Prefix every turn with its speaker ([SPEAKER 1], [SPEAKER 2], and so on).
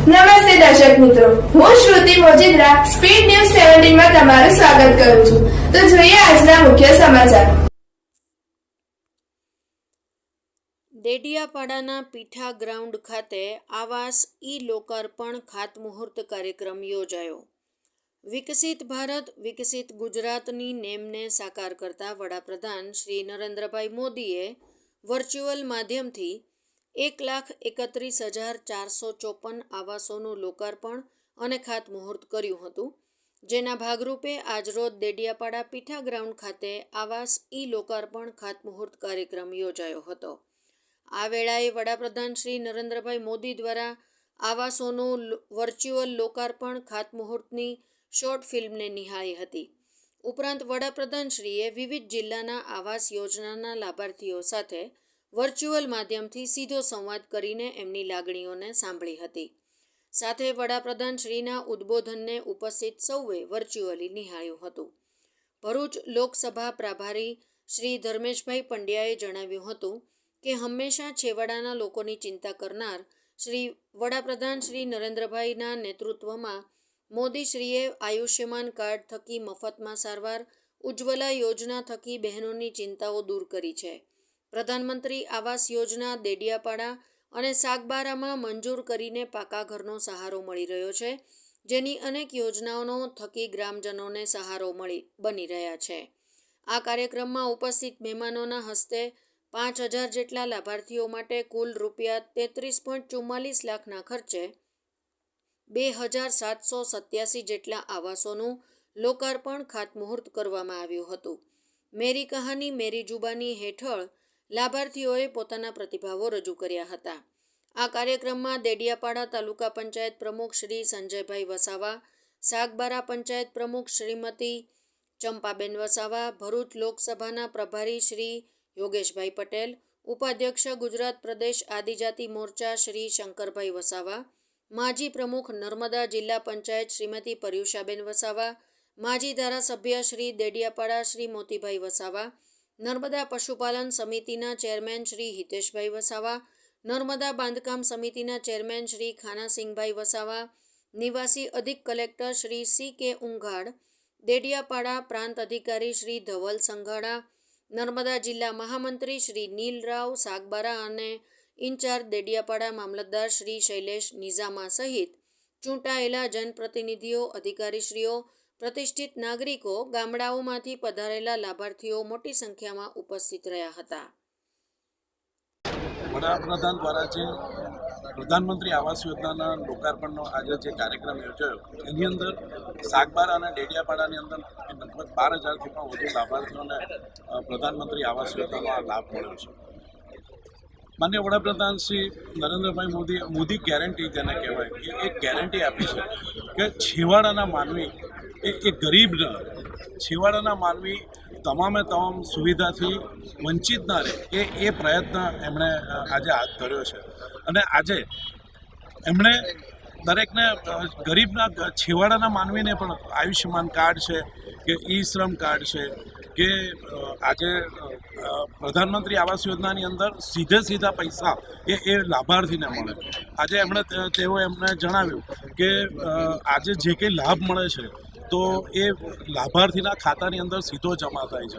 [SPEAKER 1] નમસ્તે દર્શક મિત્રો. હું શ્રુતિ મોજીદ્રા, સ્પીડ ન્યૂઝ સેવન્ટીનમાં તમારું સ્વાગત કરું છું. તો જોઈએ આજના મુખ્ય સમાચાર.
[SPEAKER 2] દેડિયાપાડાના પીઠા ગ્રાઉન્ડ ખાતે આવાસ ઈ લોકાર્પણ ખાતમુહૂર્ત કાર્યક્રમ યોજાયો. વિકસિત ભારત, વિકસિત ગુજરાતની નેમને સાકાર કરતા વડાપ્રધાન શ્રી નરેન્દ્રભાઈ મોદીએ વર્ચ્યુઅલ માધ્યમથી એક લાખ એકત્રીસ હજાર ચારસો ચોપન આવાસોનું લોકાર્પણ અને ખાતમુહૂર્ત કર્યું હતું, જેના ભાગરૂપે આજરોજ દેડિયાપાડા પીઠા ગ્રાઉન્ડ ખાતે આવાસ ઈ લોકાર્પણ ખાતમુહૂર્ત કાર્યક્રમ યોજાયો હતો. આ વેળાએ વડાપ્રધાન શ્રી નરેન્દ્રભાઈ મોદી દ્વારા આવાસોનું વર્ચ્યુઅલ લોકાર્પણ ખાતમુહૂર્તની શોર્ટ ફિલ્મને નિહાળી હતી. ઉપરાંત વડાપ્રધાનશ્રીએ વિવિધ જિલ્લાના આવાસ યોજનાના લાભાર્થીઓ સાથે વર્ચ્યુઅલ માધ્યમથી સીધો સંવાદ કરીને એમની લાગણીઓને સાંભળી હતી. સાથે વડાપ્રધાન શ્રીના ઉદ્બોધનને ઉપસ્થિત સૌએ વર્ચ્યુઅલી નિહાળ્યું હતું. ભરૂચ લોકસભા પ્રભારી શ્રી ધર્મેશભાઈ પંડ્યાએ જણાવ્યું હતું કે, હંમેશા છેવાડાના લોકોની ચિંતા કરનાર શ્રી વડાપ્રધાન શ્રી નરેન્દ્રભાઈના નેતૃત્વમાં મોદીશ્રીએ આયુષ્યમાન કાર્ડ થકી મફતમાં સારવાર, ઉજ્જવલા યોજના થકી બહેનોની ચિંતાઓ દૂર કરી છે. પ્રધાનમંત્રી આવાસ યોજના, દેડિયાપાડા અને સાગબારામાં મંજૂર કરીને પાકા ઘરનો સહારો મળી રહ્યો છે, જેની અનેક યોજનાઓનો થકી ગ્રામજનોને સહારો મળી, બની રહ્યા છે. આ કાર્યક્રમમાં ઉપસ્થિત મહેમાનોના હસ્તે પાંચ હજાર જેટલા લાભાર્થીઓ માટે કુલ રૂપિયા તેત્રીસ પોઈન્ટ ચુમ્માલીસ લાખના ખર્ચે બે હજાર સાતસો સત્યાસી જેટલા આવાસોનું લોકાર્પણ ખાતમુહૂર્ત કરવામાં આવ્યું હતું. મેરી કહાની મેરી જુબાની હેઠળ લાભાર્થીઓએ પોતાના પ્રતિભાવો રજૂ કર્યા હતા. આ કાર્યક્રમમાં દેડિયાપાડા તાલુકા પંચાયત પ્રમુખ શ્રી સંજયભાઈ વસાવા, સાગબારા પંચાયત પ્રમુખ શ્રીમતી ચંપાબેન વસાવા, ભરૂચ લોકસભાના પ્રભારી શ્રી યોગેશભાઈ પટેલ, ઉપાધ્યક્ષ ગુજરાત પ્રદેશ આદિજાતિ મોરચા શ્રી શંકરભાઈ વસાવા, માજી પ્રમુખ નર્મદા જિલ્લા પંચાયત શ્રીમતી પર્યુષાબેન વસાવા, માજી ધારાસભ્ય શ્રી દેડિયાપાડા શ્રી મોતીભાઈ વસાવા નર્મદા પશુપાલન સમિતિના ચેરમેન શ્રી હિતેશભાઈ વસાવા, નર્મદા બાંધકામ સમિતિના ચેરમેન શ્રી ખાનાસિંહભાઈ વસાવા, નિવાસી અધિક કલેક્ટર શ્રી સી કે ઉંઘાડ, દેડિયાપાડા પ્રાંત અધિકારી શ્રી ધવલ સંઘાડા, નર્મદા જિલ્લા મહામંત્રી શ્રી નીલરાવ સાગબારા અને ઇન્ચાર્જ દેડિયાપાડા મામલતદાર શ્રી શૈલેષ નિઝામા સહિત ચૂંટાયેલા જનપ્રતિનિધિઓ, અધિકારીશ્રીઓ પ્રતિષ્ઠિત નાગરિકો ગામડાઓમાંથી પધારેલા લાભાર્થીઓ મોટી સંખ્યામાં ઉપસ્થિત રહ્યા હતા.
[SPEAKER 3] વડાપ્રધાન દ્વારા જે પ્રધાનમંત્રી આવાસ યોજનાના લોકાર્પણનો આજે જે કાર્યક્રમ યોજાયો, એની અંદર સાગબારા અને ડેડિયાપાડાની અંદર લગભગ બાર હજારથી પણ વધુ લાભાર્થીઓને પ્રધાનમંત્રી આવાસ યોજનાનો લાભ મળ્યો છે. માન્ય વડાપ્રધાન શ્રી નરેન્દ્રભાઈ મોદી મોદી ગેરંટી જેને કહેવાય, એ એક ગેરંટી આપી છે કે છેવાડાના માનવી એ એ ગરીબ છેવાડાના માનવી તમામે તમામ સુવિધાથી વંચિત ના રહે. એ એ પ્રયત્ન એમણે આજે હાથ ધર્યો છે. અને આજે એમણે દરેકને ગરીબના છેવાડાના માનવીને પણ આયુષ્યમાન કાર્ડ છે કે ઈ શ્રમ કાર્ડ છે કે આજે પ્રધાનમંત્રી આવાસ યોજનાની અંદર સીધે સીધા પૈસા એ એ લાભાર્થીને મળે. આજે એમણે તેઓ એમને જણાવ્યું કે આજે જે કંઈ લાભ મળે છે તો એ લાભાર્થીના ખાતાની અંદર સીધો જમા થાય છે.